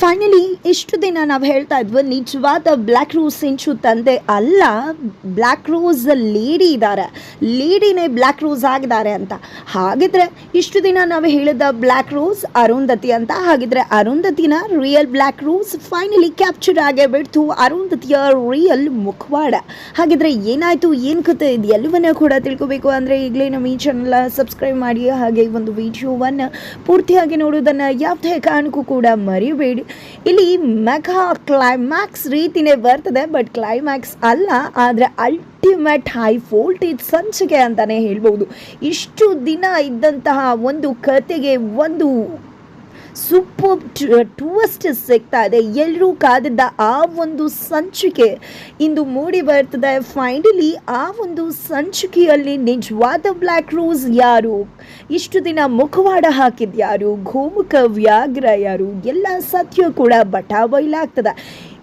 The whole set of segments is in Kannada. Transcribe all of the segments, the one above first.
ಫೈನಲಿ ಇಷ್ಟು ದಿನ ನಾವು ಹೇಳ್ತಾ ಇದ್ವಿ ನಿಜವಾದ ಬ್ಲ್ಯಾಕ್ ರೋಸ್ ಸಿಂಚು ತಂದೆ ಅಲ್ಲ ಬ್ಲ್ಯಾಕ್ ರೋಸ್ ಲೇಡಿ ಇದ್ದಾರೆ ಲೇಡಿನೇ ಬ್ಲ್ಯಾಕ್ ರೋಸ್ ಆಗಿದ್ದಾರೆ ಅಂತ. ಹಾಗಿದ್ರೆ ಇಷ್ಟು ದಿನ ನಾವು ಹೇಳಿದ ಬ್ಲ್ಯಾಕ್ ರೋಸ್ ಅರುಂಧತಿ ಅಂತ. ಹಾಗಿದ್ರೆ ಅರುಂಧತಿನ real black rose finally capture ಆಗೇ ಬಿಡ್ತು ಅರುಂಧತಿಯ ರಿಯಲ್ ಮುಖವಾಡ. ಹಾಗಿದ್ರೆ ಏನಾಯ್ತು, ಏನು ಕತೆ ಇದು ಎಲ್ಲವನ್ನ ಕೂಡ ತಿಳ್ಕೊಬೇಕು ಅಂದರೆ ಈಗಲೇ ನಮ್ಮ ಈ ಚಾನಲ್ ಸಬ್ಸ್ಕ್ರೈಬ್ ಮಾಡಿ ಹಾಗೆ ಒಂದು ವಿಡಿಯೋವನ್ನು ಪೂರ್ತಿಯಾಗಿ ನೋಡೋದನ್ನು ಯಾವುದೇ ಕಾರಣಕ್ಕೂ ಕೂಡ ಮರಿಬೇಡಿ. ಇಲ್ಲಿ ಮೆಗಾ ಕ್ಲೈಮ್ಯಾಕ್ಸ್ ರೀತಿನೇ ಬರ್ತದೆ, ಬಟ್ ಕ್ಲೈಮ್ಯಾಕ್ಸ್ ಅಲ್ಲ, ಆದರೆ ಅಲ್ಟಿಮೇಟ್ ಹೈ ವೋಲ್ಟೇಜ್ ಸಂಚಿಕೆ ಅಂತಲೇ ಹೇಳ್ಬೋದು. ಇಷ್ಟು ದಿನ ಇದ್ದಂತಹ ಒಂದು ಕತೆಗೆ ಒಂದು ಸೂಪರ್ ಟ್ವಿಸ್ಟ್ ಸಿಗ್ತಾ ಇದೆ ಎಲ್ಲರೂ ಕಾದಿದ್ದ ಆ ಒಂದು ಸಂಚಿಕೆ ಇಂದು ಮೂಡಿ ಬರ್ತದೆ ಫೈನಲಿ ಆ ಒಂದು ಸಂಚಿಕೆಯಲ್ಲಿ ನಿಜವಾದ ಬ್ಲ್ಯಾಕ್ ರೋಸ್ ಯಾರು? ಇಷ್ಟು ದಿನ ಮುಖವಾಡ ಹಾಕಿದ್ಯಾರು? ಗೋಮುಖ ವ್ಯಾಘ್ರ ಯಾರು? ಎಲ್ಲ ಸತ್ಯ ಕೂಡ ಬಟಾ ಬಯಲಾಗ್ತದೆ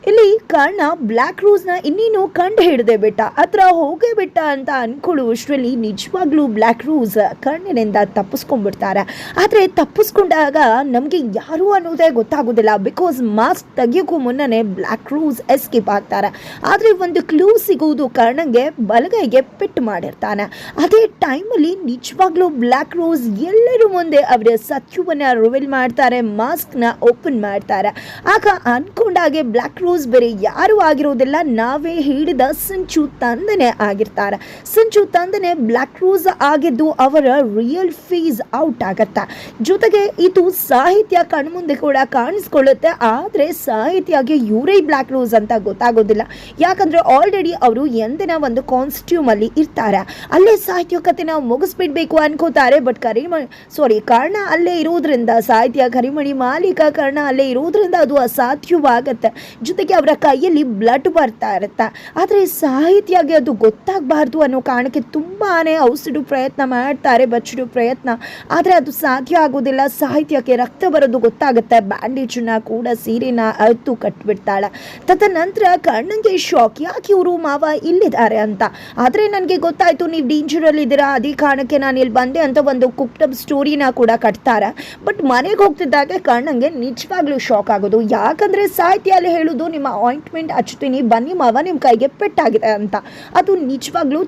ಇಲ್ಲಿ ಕಾರಣ ಬ್ಲ್ಯಾಕ್ ರೋಸ್ನ ಇನ್ನೇನು ಕಂಡು ಹಿಡದೆ ಬೆಟ್ಟ. ಹತ್ರ ಹೋಗೇ ಬಿಟ್ಟ ಅಂತ ಅನ್ಕೊಳ್ಳುವಷ್ಟರಲ್ಲಿ ನಿಜವಾಗ್ಲೂ ಬ್ಲ್ಯಾಕ್ ರೋಸ್ ಕಣ್ಣಿನಿಂದ ತಪ್ಪಿಸ್ಕೊಂಡ್ಬಿಡ್ತಾರೆ. ಆದರೆ ತಪ್ಪಿಸ್ಕೊಂಡಾಗ ನಮಗೆ ಯಾರು ಅನ್ನೋದೇ ಗೊತ್ತಾಗೋದಿಲ್ಲ. ಬಿಕಾಸ್ ಮಾಸ್ಕ್ ತೆಗಿಯೋಕ್ಕೂ ಮುನ್ನನೇ ಬ್ಲ್ಯಾಕ್ ರೋಸ್ ಎಸ್ಕೇಪ್ ಆಗ್ತಾರೆ. ಆದರೆ ಒಂದು ಕ್ಲೂ ಸಿಗುವುದು ಕಾರಣಂಗೆ ಬಲಗೈಗೆ ಪೆಟ್ಟು ಮಾಡಿರ್ತಾನೆ. ಅದೇ ಟೈಮಲ್ಲಿ ನಿಜವಾಗ್ಲೂ ಬ್ಲ್ಯಾಕ್ ರೋಸ್ ಎಲ್ಲರ ಮುಂದೆ ಅವರ ಸತ್ಯವನ್ನು ರಿವೀಲ್ ಮಾಡ್ತಾರೆ ಮಾಸ್ಕ್ನ ಓಪನ್ ಮಾಡ್ತಾರೆ. ಆಗ ಅನ್ಕೊಂಡಾಗೆ ಬ್ಲ್ಯಾಕ್ ರೋಸ್ ಬೇರೆ ಯಾರು ಆಗಿರೋದಿಲ್ಲ. ನಾವೇ ಹೇಳಿದ ಸಂಚು ತಂದನೆ ಆಗಿರ್ತಾರೆ. ಸಂಚು ತಂದನೆ ಬ್ಲ್ಯಾಕ್ ರೋಸ್ ಆಗಿದ್ದು ಅವರ ರಿಯಲ್ ಫೀಸ್ ಔಟ್ ಆಗತ್ತೆ. ಜೊತೆಗೆ ಇದು ಸಾಹಿತ್ಯ ಕಣ್ಮುಂದೆ ಕೂಡ ಕಾಣಿಸ್ಕೊಳ್ಳುತ್ತೆ. ಆದರೆ ಸಾಹಿತ್ಯಗೆ ಇವರೇ ಬ್ಲ್ಯಾಕ್ ರೋಸ್ ಅಂತ ಗೊತ್ತಾಗೋದಿಲ್ಲ. ಯಾಕಂದ್ರೆ ಆಲ್ರೆಡಿ ಅವರು ಎಂದಿನ ಒಂದು ಕಾನ್ಸ್ಟ್ಯೂಮ್ ಅಲ್ಲಿ ಇರ್ತಾರೆ. ಅಲ್ಲೇ ಸಾಹಿತ್ಯ ಕಥೆನ ಮುಗಿಸ್ಬಿಡ್ಬೇಕು ಅನ್ಕೋತಾರೆ. ಬಟ್ ಕರಿಮಣಿ ಸಾರಿ ಕಾರಣ ಅಲ್ಲೇ ಇರೋದ್ರಿಂದ, ಸಾಹಿತ್ಯ ಕರಿಮಣಿ ಮಾಲೀಕ ಕಾರಣ ಅಲ್ಲೇ ಇರೋದ್ರಿಂದ ಅದು ಅಸಾಧ್ಯವಾಗತ್ತೆ. ಜೊತೆಗೆ ಅವರ ಕೈಯಲ್ಲಿ ಬ್ಲಡ್ ಬರ್ತಾ ಇರುತ್ತೆ. ಆದರೆ ಸಾಹಿತಿಯಾಗಿ ಅದು ಗೊತ್ತಾಗಬಾರ್ದು ಅನ್ನೋ ಕಾರಣಕ್ಕೆ ತುಂಬಾ ಔಸಿಡು ಪ್ರಯತ್ನ ಮಾಡ್ತಾರೆ, ಬಚ್ಚಿಡು ಪ್ರಯತ್ನ. ಆದರೆ ಅದು ಸಾಧ್ಯ ಆಗೋದಿಲ್ಲ. ಸಾಹಿತ್ಯಕ್ಕೆ ರಕ್ತ ಬರೋದು ಗೊತ್ತಾಗುತ್ತೆ. ಬ್ಯಾಂಡೇಜನ್ನ ಕೂಡ ಸೀರೆನ ಅರ್ತು ಕಟ್ಬಿಡ್ತಾಳೆ. ತದನಂತರ ಕಣ್ಣಂಗೆ ಶಾಕ್ ಯಾಕೆ ಇವರು ಮಾವ ಇಲ್ಲಿದ್ದಾರೆ ಅಂತ? ಆದರೆ ನನಗೆ ಗೊತ್ತಾಯ್ತು, ನೀವು ಡೇಂಜರಲ್ಲಿ ಇದ್ದೀರಾ? ಅದೇ ಕಾರಣಕ್ಕೆ ನಾನು ಇಲ್ಲಿ ಬಂದೆ ಅಂತ ಒಂದು ಕುಕ್ಟಬ್ ಸ್ಟೋರಿನ ಕೂಡ ಕಟ್ತಾರೆ. ಬಟ್ ಮನೆಗೆ ಹೋಗ್ತಿದ್ದಾಗ ಕಣ್ಣಂಗೆ ನಿಜವಾಗ್ಲೂ ಶಾಕ್ ಆಗೋದು. ಯಾಕಂದ್ರೆ ಸಾಹಿತ್ಯಲ್ಲಿ ಹೇಳೋದು ನಿಮ್ಮ ಆಯಿಂಟ್ಮೆಂಟ್ ಹಚ್ತೀನಿ ಬನ್ನಿ ಮಾವ ನಿಮ್ಮ ಕೈಗೆ ಪೆಟ್ಟಾಗಿದೆ ಅಂತ. ಅದು ನಿಜವಾಗ್ಲೂ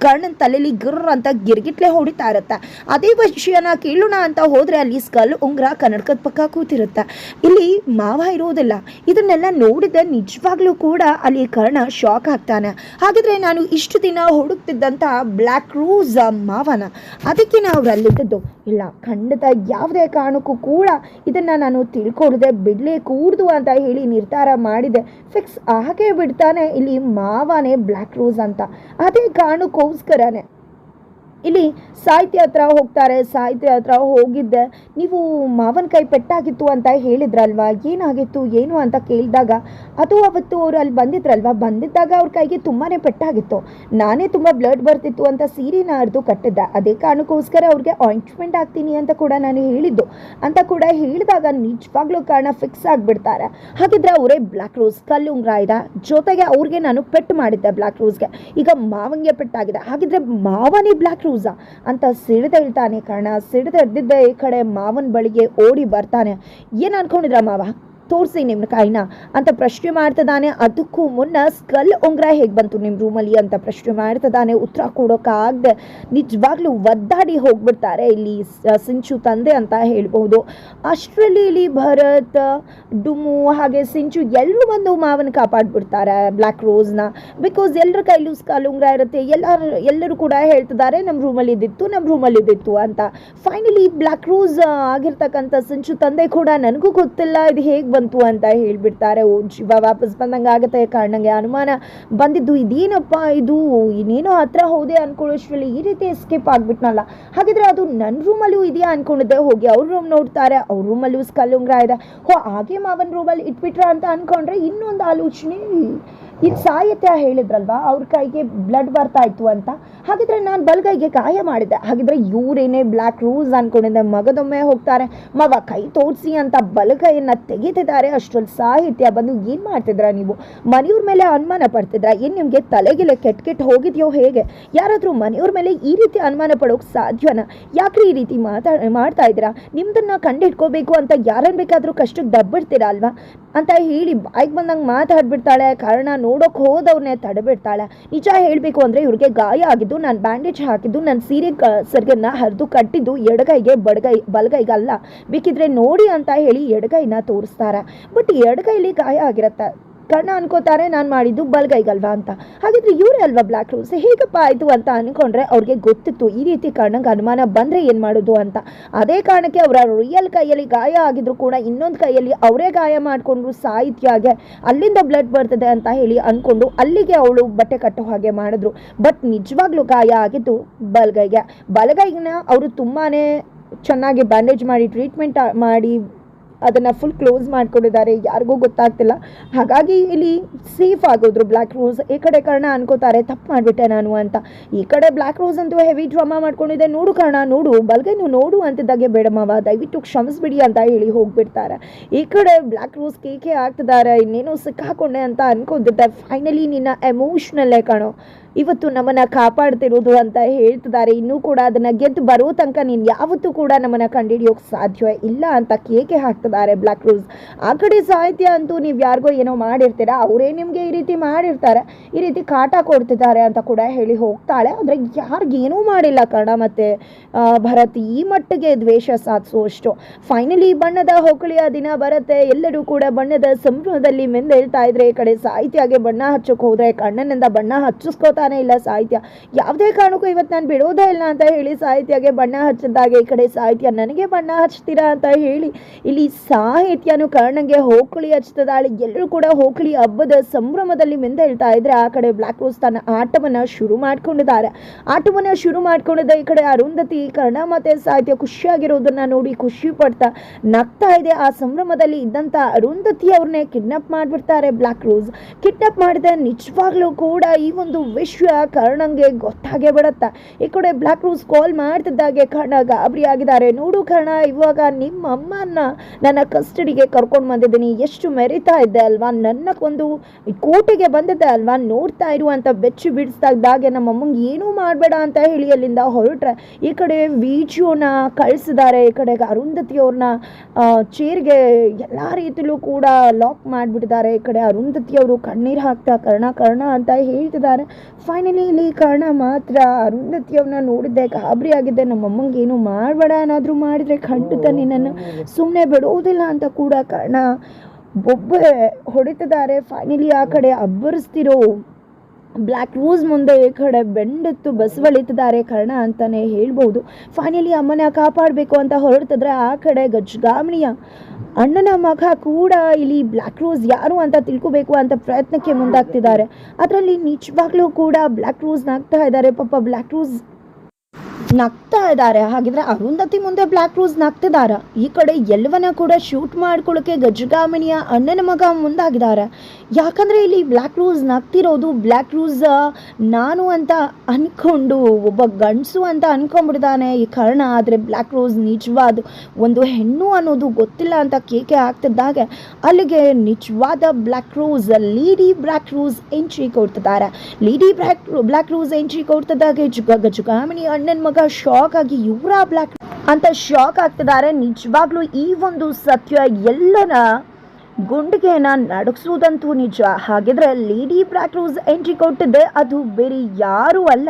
ಕರ್ಣನ್ ತಲೆಯಲ್ಲಿ ಗಿರ್ರ ಅಂತ ಗಿರ್ಗಿಟ್ಲೆ ಹೊಡಿತಾ ಇರುತ್ತೆ. ಅದೇ ವಿಷಯನ ಕೇಳೋಣ ಅಂತ ಹೋದ್ರೆ ಅಲ್ಲಿ ಸ್ಕಲ್ ಉಂಗ್ರ ಕನ್ನಡಕದ ಪಕ್ಕ ಕೂತಿರುತ್ತೆ. ಇಲ್ಲಿ ಮಾವ ಇರೋದಿಲ್ಲ. ಇದನ್ನೆಲ್ಲ ನೋಡಿದ ನಿಜವಾಗ್ಲೂ ಕೂಡ ಅಲ್ಲಿ ಕರ್ಣ ಶಾಕ್ ಆಗ್ತಾನೆ. ಹಾಗಿದ್ರೆ ನಾನು ಇಷ್ಟು ದಿನ ಹುಡುಕ್ತಿದ್ದಂಥ ಬ್ಲ್ಯಾಕ್ ರೂಸ್ ಮಾವನ. ಅದಕ್ಕೆ ನಾವು ಅಲ್ಲಿದ್ದದ್ದು. ಇಲ್ಲ ಖಂಡಿತ ಯಾವುದೇ ಕಾರಣಕ್ಕೂ ಕೂಡ ಇದನ್ನು ನಾನು ತಿಳ್ಕೊಡದೆ ಬಿಡಲೇ ಕೂಡ್ದು ಅಂತ ಹೇಳಿ ನಿರ್ಧಾರ ಮಾಡಿದೆ. ಫಿಕ್ಸ್ ಹಾಗೆ ಬಿಡ್ತಾನೆ ಇಲ್ಲಿ ಮಾವನೇ ಬ್ಲ್ಯಾಕ್ ರೋಸ್ ಅಂತ. ಅದೇ सब्सक्राइब करा ने ಇಲ್ಲಿ ಸಾಹಿತ್ಯ ಹತ್ರ ಹೋಗ್ತಾರೆ, ಸಾಹಿತ್ಯ ಹತ್ರ ಹೋಗಿದ್ದೆ. ನೀವು ಮಾವನಕಾಯಿ ಪೆಟ್ಟಾಗಿತ್ತು ಅಂತ ಹೇಳಿದ್ರಲ್ವಾ? ಏನಾಗಿತ್ತು, ಏನು ಅಂತ ಕೇಳಿದಾಗ, ಅದು ಅವತ್ತು ಅವರು ಅಲ್ಲಿ ಬಂದಿದ್ರಲ್ವಾ? ಬಂದಿದ್ದಾಗ ಅವ್ರ ಕೈಗೆ ತುಂಬಾ ಪೆಟ್ಟಾಗಿತ್ತು. ನಾನೇ ತುಂಬ ಬ್ಲಡ್ ಬರ್ತಿತ್ತು ಅಂತ ಸೀರೆನ ಅರ್ದು ಕಟ್ಟಿದ್ದೆ. ಅದೇ ಕಾರಣಕ್ಕೋಸ್ಕರ ಅವ್ರಿಗೆ ಆಯಿಂಟ್ಮೆಂಟ್ ಹಾಕ್ತೀನಿ ಅಂತ ಕೂಡ ನಾನು ಹೇಳಿದ್ದು. ಅಂತ ಕೂಡ ಹೇಳಿದಾಗ ನಿಜವಾಗ್ಲೂ ಕಾರಣ ಫಿಕ್ಸ್ ಆಗಿಬಿಡ್ತಾರೆ. ಹಾಗಿದ್ರೆ ಅವರೇ ಬ್ಲ್ಯಾಕ್ ರೋಸ್ ಕಲ್ಲುಂಗ್ರ ಇದೆ ಜೊತೆಗೆ ಅವ್ರಿಗೆ ನಾನು ಪೆಟ್ಟು ಮಾಡಿದ್ದೆ ಬ್ಲ್ಯಾಕ್ ರೋಸ್ಗೆ ಈಗ ಮಾವಂಗೆ ಪೆಟ್ಟಾಗಿದೆ. ಹಾಗಿದ್ರೆ ಮಾವನೇ ಬ್ಲ್ಯಾಕ್ ರೋಸಾ ಅಂತ ಸಿಡಿದೇಳ್ತಾನೆ ಕಾರಣ. ಸಿಡಿದೆದ್ದಿದ್ದ ಈ ಕಡೆ ಮಾವನ ಬಳಿಗೆ ಓಡಿ ಬರ್ತಾನೆ. ಏನು ಅನ್ಕೊಂಡಿದ್ರ ಮಾವ? ತೋರಿಸಿ ನಿಮ್ಮ ಕೈನ. ಅಂತ ಪ್ರಶ್ನೆ ಮಾಡ್ತದಾನೆ ಅದಕ್ಕೂ ಮುನ್ನ ಸ್ಕಲ್ ಉಂಗ್ರ ಹೇಗೆ ಬಂತು ನಿಮ್ಮ ರೂಮಲ್ಲಿ ಅಂತ ಪ್ರಶ್ನೆ ಮಾಡ್ತದಾನೆ ಉತ್ತರ ಕೊಡೋಕ್ಕಾಗದೆ ನಿಜವಾಗ್ಲೂ ಒದ್ದಾಡಿ ಹೋಗ್ಬಿಡ್ತಾರೆ ಇಲ್ಲಿ ಸಿಂಚು ತಂದೆ ಅಂತ ಹೇಳ್ಬೋದು. ಅಷ್ಟರಲ್ಲಿ ಇಲ್ಲಿ ಭರತ್, ಡುಮು ಹಾಗೆ ಸಿಂಚು ಎಲ್ಲರೂ ಬಂದು ಮಾವನ ಕಾಪಾಡ್ಬಿಡ್ತಾರೆ ಬ್ಲ್ಯಾಕ್ ರೋಸ್ನ. ಬಿಕಾಸ್ ಎಲ್ಲರ ಕೈಲೂ ಸ್ಕಲ್ ಉಂಗ್ರ ಇರುತ್ತೆ. ಎಲ್ಲರೂ ಎಲ್ಲರೂ ಕೂಡ ಹೇಳ್ತಿದ್ದಾರೆ ನಮ್ಮ ರೂಮಲ್ಲಿ ಇದ್ದಿತ್ತು ನಮ್ಮ ರೂಮಲ್ಲಿ ಇದ್ದಿತ್ತು ಅಂತ. ಫೈನಲಿ ಬ್ಲ್ಯಾಕ್ ರೋಸ್ ಆಗಿರ್ತಕ್ಕಂಥ ಸಿಂಚು ತಂದೆ ಕೂಡ ನನಗೂ ಗೊತ್ತಿಲ್ಲ, ಇದು ಹೇಗೆ ಬಂತು ಅಂತ ಹೇಳ್ಬಿಡ್ತಾರೆ. ಓ ಜೀವ ವಾಪಸ್ ಬಂದಂಗೆ ಆಗುತ್ತೆ. ಕಾರಣಂಗೆ ಅನುಮಾನ ಬಂದಿದ್ದು, ಇದೇನಪ್ಪ ಇದು? ಇನ್ನೇನೋ ಹತ್ರ ಹೋದೆ ಅನ್ಕೊಳ್ಳೋಷ್ಟ್ರಲ್ಲಿ ಈ ರೀತಿ ಎಸ್ಕೇಪ್ ಆಗ್ಬಿಟ್ನಲ್ಲ. ಹಾಗಿದ್ರೆ ಅದು ನನ್ನ ರೂಮಲ್ಲೂ ಇದೆಯಾ ಅನ್ಕೊಂಡಿದ್ದೆ. ಹೋಗಿ ಅವ್ರ ರೂಮ್ ನೋಡ್ತಾರೆ. ಅವ್ರ ರೂಮಲ್ಲೂ ಸ್ಕಲ್ಲುಂಗ್ರ ಇದೆ. ಹೋ, ಹಾಗೆ ಮಾವನ ರೂಮಲ್ಲಿ ಇಟ್ಬಿಟ್ರ ಅಂತ ಅನ್ಕೊಂಡ್ರೆ ಇನ್ನೊಂದು ಆಲೋಚನೆ. ಈಗ ಸಾಹಿತ್ಯ ಹೇಳಿದ್ರಲ್ವಾ? ಅವ್ರ ಕೈಗೆ ಬ್ಲಡ್ ಬರ್ತಾ ಇತ್ತು ಅಂತ. ಹಾಗಿದ್ರೆ ನಾನು ಬಲಗೈಗೆ ಗಾಯ ಮಾಡಿದ್ದೆ. ಹಾಗಿದ್ರೆ ಇವರೇನೇ ಬ್ಲ್ಯಾಕ್ ರೂಸ್ ಅನ್ಕೊಂಡಿದ್ದೆ. ಮಗದೊಮ್ಮೆ ಹೋಗ್ತಾರೆ. ಮಗ ಕೈ ತೋರಿಸಿ ಅಂತ ಬಲಗೈಯನ್ನು ತೆಗಿತಿದ್ದಾರೆ. ಅಷ್ಟರಲ್ಲಿ ಸಾಹಿತ್ಯ ಬಂದು ಏನು ಮಾಡ್ತಿದ್ರ ನೀವು? ಮನೆಯವ್ರ ಮೇಲೆ ಅನುಮಾನ ಪಡ್ತಿದ್ರ? ಏನು ನಿಮಗೆ ತಲೆಗಿಲೆ ಕೆಟ್ಟ ಕೆಟ್ಟ ಹೋಗಿದೆಯೋ ಹೇಗೆ? ಯಾರಾದರೂ ಮನೆಯವ್ರ ಮೇಲೆ ಈ ರೀತಿ ಅನುಮಾನ ಪಡೋಕೆ ಸಾಧ್ಯನ? ಯಾಕ್ರಿ ಈ ರೀತಿ ಮಾತಾ, ಮಾಡ್ತಾ ಇದ್ದೀರಾ? ನಿಮ್ದನ್ನ ಕಂಡಿಟ್ಕೋಬೇಕು ಅಂತ ಯಾರನ್ನು ಬೇಕಾದರೂ ಕಷ್ಟಕ್ಕೆ ದಬ್ಬಿಡ್ತೀರಾ ಅಲ್ವಾ? ಅಂತ ಹೇಳಿ ಬಾಯ್ಗೆ ಬಂದಂಗೆ ಮಾತಾಡ್ಬಿಡ್ತಾಳೆ. ಕಾರಣ ನೋಡೋಕೆ ಹೋದವ್ರನ್ನೇ ತಡೆಬಿಡ್ತಾಳೆ. ನಿಜ ಹೇಳಬೇಕು ಅಂದರೆ ಇವ್ರಿಗೆ ಗಾಯ ಆಗಿದ್ದು, ನಾನು ಬ್ಯಾಂಡೇಜ್ ಹಾಕಿದ್ದು ನನ್ನ ಸೀರೆ ಸರ್ಗನ್ನ ಹರಿದು ಕಟ್ಟಿದ್ದು ಎಡಗೈಗೆ ಬಡಗೈ ಬಲಗೈಗಲ್ಲ. ಬೇಕಿದ್ರೆ ನೋಡಿ ಅಂತ ಹೇಳಿ ಎಡಗೈನ ತೋರಿಸ್ತಾರೆ. ಬಟ್ ಎಡಗೈಲಿ ಗಾಯ ಆಗಿರತ್ತೆ ಕರ್ಣ ಅನ್ಕೋತಾರೆ, ನಾನು ಮಾಡಿದ್ದು ಬಲಗೈಗಲ್ವಾ ಅಂತ. ಹಾಗಿದ್ರೆ ಇವರೇ ಅಲ್ವಾ ಬ್ಲ್ಯಾಕ್ ರೋಸ್ ಹೇಗಪ್ಪ ಆಯಿತು ಅಂತ ಅನ್ಕೊಂಡ್ರೆ ಅವ್ರಿಗೆ ಗೊತ್ತಿತ್ತು, ಈ ರೀತಿ ಕಾರಣಕ್ಕೆ ಅನುಮಾನ ಬಂದರೆ ಏನು ಮಾಡೋದು ಅಂತ. ಅದೇ ಕಾರಣಕ್ಕೆ ಅವರ ರಿಯಲ್ ಕೈಯಲ್ಲಿ ಗಾಯ ಆಗಿದ್ರು ಕೂಡ ಇನ್ನೊಂದು ಕೈಯಲ್ಲಿ ಅವರೇ ಗಾಯ ಮಾಡಿಕೊಂಡು ಸಾಹಿತ್ಯಾಗೆ ಅಲ್ಲಿಂದ ಬ್ಲಡ್ ಬರ್ತದೆ ಅಂತ ಹೇಳಿ ಅಂದ್ಕೊಂಡು ಅಲ್ಲಿಗೆ ಅವಳು ಬಟ್ಟೆ ಕಟ್ಟೋ ಹಾಗೆ ಮಾಡಿದ್ರು. ಬಟ್ ನಿಜವಾಗ್ಲೂ ಗಾಯ ಆಗಿದ್ದು ಬಲಗೈಗೆ. ಬಲಗೈನ ಅವರು ತುಂಬಾ ಚೆನ್ನಾಗಿ ಬ್ಯಾಂಡೇಜ್ ಮಾಡಿ ಟ್ರೀಟ್ಮೆಂಟ್ ಮಾಡಿ ಅದನ್ನು ಫುಲ್ ಕ್ಲೋಸ್ ಮಾಡ್ಕೊಂಡಿದ್ದಾರೆ, ಯಾರಿಗೂ ಗೊತ್ತಾಗ್ತಿಲ್ಲ. ಹಾಗಾಗಿ ಇಲ್ಲಿ ಸೇಫ್ ಆಗೋದ್ರು ಬ್ಲ್ಯಾಕ್ ರೋಸ್ ಈ ಕಡೆ ಕರ್ಣ ಅನ್ಕೋತಾರೆ, ತಪ್ಪು ಮಾಡಿಬಿಟ್ಟೆ ನಾನು ಅಂತ. ಈ ಕಡೆ ಬ್ಲ್ಯಾಕ್ ರೋಸ್ ಅಂತೂ ಹೆವಿ ಡ್ರಾಮಾ ಮಾಡ್ಕೊಂಡಿದೆ. ನೋಡು ಕರ್ಣ, ನೋಡು. ಬಲ್ಗೆ ನೀವು ನೋಡು ಅಂತಿದ್ದಾಗೆ ಬೇಡಮ್ಮವ ದಯವಿಟ್ಟು ಕ್ಷಮಿಸ್ಬಿಡಿ ಅಂತ ಹೇಳಿ ಹೋಗ್ಬಿಡ್ತಾರೆ. ಈ ಕಡೆ ಬ್ಲ್ಯಾಕ್ ರೋಸ್ ಕೇಕೆ ಆಗ್ತಿದ್ದಾರೆ. ಇನ್ನೇನೋ ಸಿಕ್ಕಾಕೊಂಡೆ ಅಂತ ಅನ್ಕೊಂಡಿದ್ದೆ. ಫೈನಲಿ ನಿನ್ನ ಎಮೋಷ್ನಲ್ಲೇ ಕಾಣೋ. ಇವತ್ತು ನಮ್ಮನ್ನ ಕಾಪಾಡ್ತಿರೋದು ಅಂತ ಹೇಳ್ತಿದ್ದಾರೆ. ಇನ್ನೂ ಕೂಡ ಅದನ್ನ ಗೆದ್ದು ಬರೋ ತನಕ ನೀನು ಯಾವತ್ತೂ ಕೂಡ ನಮ್ಮನ್ನ ಕಂಡುಹಿಡಿಯೋಕೆ ಸಾಧ್ಯ ಇಲ್ಲ ಅಂತ ಕೇಕೆ ಹಾಕ್ತಿದ್ದಾರೆ ಬ್ಲ್ಯಾಕ್ ರೂಸ್ ಆ ಕಡೆ ಸಾಹಿತ್ಯ ಅಂತೂ ನೀವು ಯಾರಿಗೋ ಏನೋ ಮಾಡಿರ್ತೀರಾ, ಅವರೇ ನಿಮಗೆ ಈ ರೀತಿ ಮಾಡಿರ್ತಾರೆ, ಈ ರೀತಿ ಕಾಟ ಕೊಡ್ತಿದ್ದಾರೆ ಅಂತ ಕೂಡ ಹೇಳಿ ಹೋಗ್ತಾಳೆ. ಆದರೆ ಯಾರಿಗೇನೂ ಮಾಡಿಲ್ಲ ಕನ್ನಡ ಮತ್ತು ಭರತ್ ಈ ಮಟ್ಟಿಗೆ ದ್ವೇಷ ಸಾಧಿಸುವಷ್ಟು. ಫೈನಲಿ ಬಣ್ಣದ ಹೊಕ್ಕಳಿಯ ದಿನ ಬರುತ್ತೆ. ಎಲ್ಲರೂ ಕೂಡ ಬಣ್ಣದ ಸಂಭ್ರಮದಲ್ಲಿ ಮೆಂದೇಳ್ತಾ ಇದ್ರೆ ಈ ಕಡೆ ಸಾಹಿತ್ಯಗೆ ಬಣ್ಣ ಹಚ್ಚಕ್ಕೆ ಹೋದ್ರೆ ಕಣ್ಣನಿಂದ ಬಣ್ಣ ಹಚ್ಚಿಸ್ಕೋತಾನೆ ಇಲ್ಲ ಸಾಹಿತ್ಯ. ಯಾವುದೇ ಕಾರಣಕ್ಕೂ ಇವತ್ತು ನಾನು ಬಿಡೋದೇ ಇಲ್ಲ ಅಂತ ಹೇಳಿ ಸಾಹಿತ್ಯಗೆ ಬಣ್ಣ ಹಚ್ಚಿದಾಗ ಈ ಕಡೆ ಸಾಹಿತ್ಯ, ನನಗೆ ಬಣ್ಣ ಹಚ್ತೀರಾ? ಅಂತ ಹೇಳಿ ಇಲ್ಲಿ ಸಾಹಿತ್ಯನು ಕರ್ಣಂಗೆ ಹೋಕಳಿ ಹಚ್ತದಾಳೆ. ಎಲ್ಲರೂ ಕೂಡ ಹೋಕಳಿ ಹಬ್ಬದ ಸಂಭ್ರಮದಲ್ಲಿ ಮೆಂದೇಳ್ತಾ ಇದ್ರೆ ಆ ಕಡೆ ಬ್ಲ್ಯಾಕ್ ರೋಸ್ ತನ್ನ ಆಟವನ್ನ ಶುರು ಮಾಡ್ಕೊಂಡಿದ್ದಾರೆ. ಆಟವನ್ನ ಶುರು ಮಾಡ್ಕೊಂಡಿದ್ದ ಈ ಕಡೆ ಅರುಂಧತಿ, ಕರ್ಣ ಮತ್ತೆ ಸಾಹಿತ್ಯ ಖುಷಿಯಾಗಿರೋದನ್ನ ನೋಡಿ ಖುಷಿ ಪಡ್ತಾ ನಗ್ತಾ ಇದೆ. ಆ ಸಂಭ್ರಮದಲ್ಲಿ ಇದ್ದಂತ ಅರುಂಧತಿ ಅವ್ರನ್ನೇ ಕಿಡ್ನಾಪ್ ಮಾಡಿಬಿಡ್ತಾರೆ ಬ್ಲ್ಯಾಕ್ ರೋಸ್ ಕಿಡ್ನಾಪ್ ಮಾಡಿದ ನಿಜವಾಗ್ಲೂ ಕೂಡ ಈ ಒಂದು ವಿಷಯ ಕರ್ಣಂಗೆ ಗೊತ್ತಾಗೇ ಬಿಡತ್ತೆ. ಈ ಕಡೆ ಬ್ಲ್ಯಾಕ್ ರೋಸ್ ಕಾಲ್ ಮಾಡ್ತಿದ್ದಾಗೆ ಕರ್ಣ ಗಾಬರಿ ಆಗಿದ್ದಾರೆ. ನೋಡು ಕರ್ಣ, ಇವಾಗ ನಿಮ್ಮ ಅಮ್ಮನ್ನ ನನ್ನ ಕಸ್ಟಡಿಗೆ ಕರ್ಕೊಂಡು ಬಂದಿದ್ದೀನಿ. ಎಷ್ಟು ಮೆರಿತಾ ಇದ್ದೆ ಅಲ್ವಾ? ನನ್ನ ಒಂದು ಕೋಟೆಗೆ ಬಂದಿದ್ದೆ ಅಲ್ವಾ? ನೋಡ್ತಾ ಇರು ಅಂತ ಬಿಡಿಸ್ದಾಗ್ದಾಗೆ ನಮ್ಮ ಅಮ್ಮಂಗೆ ಏನೂ ಮಾಡಬೇಡ ಅಂತ ಹೇಳಿ ಅಲ್ಲಿಂದ ಹೊರಟ್ರೆ ಈ ಕಡೆ ವಿಡಿಯೋನ ಕಳಿಸಿದ್ದಾರೆ. ಈ ಕಡೆಗೆ ಅರುಂಧತಿಯವ್ರನ್ನ ಚೇರ್ಗೆ ಎಲ್ಲ ರೀತಿಲೂ ಕೂಡ ಲಾಕ್ ಮಾಡಿಬಿಟ್ಟಿದ್ದಾರೆ. ಈ ಕಡೆ ಅರುಂಧತಿಯವರು ಕಣ್ಣೀರು ಹಾಕ್ತಾ ಕರ್ಣ ಕರ್ಣ ಅಂತ ಹೇಳ್ತಿದ್ದಾರೆ. ಫೈನಲಿ ಇಲ್ಲಿ ಕರ್ಣ ಮಾತ್ರ ಅರುಂಧತಿಯವ್ರನ್ನ ನೋಡಿದ್ದೆ, ಗಾಬರಿ ಆಗಿದ್ದೆ. ನಮ್ಮ ಅಮ್ಮಂಗೆ ಏನು ಮಾಡಬೇಡ ಏನಾದರೂ ಮಾಡಿದರೆ ಖಂಡಿತ ನಿನ್ನನ್ನು ಸುಮ್ಮನೆ ಬಿಡೋದಿಲ್ಲ ಅಂತ ಕೂಡ ಕರ್ಣ. ಬೊಬ್ಬೆ ಹೊಡಿತಿದ್ದಾರೆ. ಫೈನಲಿ ಆ ಕಡೆ ಅಬ್ಬರಿಸ್ತಿರೋ ಬ್ಲ್ಯಾಕ್ ರೋಸ್ ಮುಂದೆ ಈ ಕಡೆ ಬೆಂಡೆತ್ತು ಬಸವಳಿತಿದ್ದಾರೆ ಕರ್ಣ ಅಂತಾನೆ ಹೇಳ್ಬೋದು. ಫೈನಲಿ ಅಮ್ಮನ ಕಾಪಾಡಬೇಕು ಅಂತ ಹೊರಡ್ತಿದ್ರೆ ಆ ಕಡೆ ಗಜ್ಗಾಮಣಿಯ ಅಣ್ಣನ ಮಗ ಕೂಡ ಇಲ್ಲಿ ಬ್ಲ್ಯಾಕ್ ರೋಸ್ ಯಾರು ಅಂತ ತಿಳ್ಕೊಬೇಕು ಅಂತ ಪ್ರಯತ್ನಕ್ಕೆ ಮುಂದಾಗ್ತಿದ್ದಾರೆ. ಅದರಲ್ಲಿ ನಿಜವಾಗ್ಲೂ ಕೂಡ ಬ್ಲ್ಯಾಕ್ ರೋಸ್ ನಾಗ್ತಾ ಇದ್ದಾರೆ. ಪಾಪ ಬ್ಲ್ಯಾಕ್ ರೋಸ್ ನಗ್ತಾ ಇದ್ದಾರೆ. ಹಾಗಿದ್ರೆ ಅರುಂಧತಿ ಮುಂದೆ ಬ್ಲ್ಯಾಕ್ ರೋಸ್ ನಗ್ತಿದ್ದಾರೆ. ಈ ಕಡೆ ಎಲ್ಲವನ್ನ ಕೂಡ ಶೂಟ್ ಮಾಡ್ಕೊಳ್ಳೋಕೆ ಗಜಗಾಮಿನಿಯ ಅಣ್ಣನ ಮಗ ಮುಂದಾಗಿದ್ದಾರೆ. ಯಾಕಂದ್ರೆ ಇಲ್ಲಿ ಬ್ಲ್ಯಾಕ್ ರೋಸ್ ನಗ್ತಿರೋದು ಬ್ಲ್ಯಾಕ್ ರೋಸ್ ನಾನು ಅಂತ ಅನ್ಕೊಂಡು, ಒಬ್ಬ ಗಂಡಸು ಅಂತ ಅನ್ಕೊಂಡ್ಬಿಡ್ತಾನೆ. ಈ ಕಾರಣ ಆದರೆ ಬ್ಲ್ಯಾಕ್ ರೋಸ್ ನಿಜವಾದ ಒಂದು ಹೆಣ್ಣು ಅನ್ನೋದು ಗೊತ್ತಿಲ್ಲ ಅಂತ ಕೇಕೆ ಆಗ್ತಿದ್ದಾಗೆ. ಅಲ್ಲಿಗೆ ನಿಜವಾದ black rose lady black rose entry ಕೊಡ್ತಿದ್ದಾರೆ. Lady black black rose entry ಕೊಡ್ತಿದ್ದಾಗೆ ಜುಗ ಗಜಗಾಮಿನಿ ಅಣ್ಣನ ಮಗ ಶಾಕ್ ಆಗಿ ಇವರ ಬ್ಲ್ಯಾಕ್ ಅಂತ ಶಾಕ್ ಆಗ್ತಿದ್ದಾರೆ. ನಿಜವಾಗ್ಲೂ ಈ ಒಂದು ಸತ್ಯ ಎಲ್ಲನ ಗುಂಡಿಗೆನ ನಡಗಿಸುವುದಂತೂ ನಿಜ. ಹಾಗಿದ್ರೆ ಲೇಡಿ ಬ್ಲ್ಯಾಕ್ ರೋಸ್ ಎಂಟ್ರಿ ಕೊಟ್ಟಿದ್ದೆ. ಅದು ಬೇರೆ ಯಾರೂ ಅಲ್ಲ.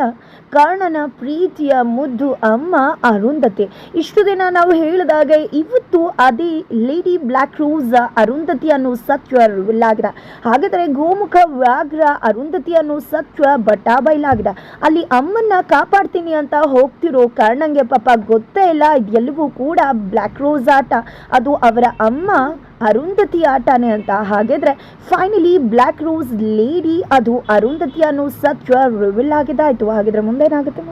ಕರ್ಣನ ಪ್ರೀತಿಯ ಮುದ್ದು ಅಮ್ಮ ಅರುಂಧತಿ. ಇಷ್ಟು ದಿನ ನಾವು ಹೇಳಿದಾಗ ಇವತ್ತು ಅದೇ ಲೇಡಿ ಬ್ಲ್ಯಾಕ್ ರೋಸ್ ಅರುಂಧತಿ ಅನ್ನೋ ಸತ್ಯ ರಿವೀಲ್ ಹಾಗಿದ್ರೆ ಹಾಗಾದರೆ ಗೋಮುಖ ವ್ಯಾಘ್ರ ಅರುಂಧತಿ ಅನ್ನೋ ಸತ್ಯ ಬಟಾಬೈಲಾಗಿದೆ. ಅಲ್ಲಿ ಅಮ್ಮನ್ನ ಕಾಪಾಡ್ತೀನಿ ಅಂತ ಹೋಗ್ತಿರೋ ಕರ್ಣಂಗೆ ಪಾಪ ಗೊತ್ತೇ ಇಲ್ಲ. ಇದೆಲ್ಲವೂ ಕೂಡ ಬ್ಲ್ಯಾಕ್ ರೋಸ್ ಆಟ. ಅದು ಅವರ ಅಮ್ಮ ಅರುಂಧತಿ ಆಟನೇ ಅಂತ. ಹಾಗಿದ್ರೆ ಫೈನಲಿ ಬ್ಲ್ಯಾಕ್ ರೋಸ್ ಲೇಡಿ ಅದು ಅರುಂಧತಿ ಅನ್ನೋ ಸತ್ಯ ರಿವೀಲ್ ಆಗಿದ್ದಾಯ್ತು. ಹಾಗಿದ್ರೆ ಮುಂದೇನಾಗುತ್ತೆ?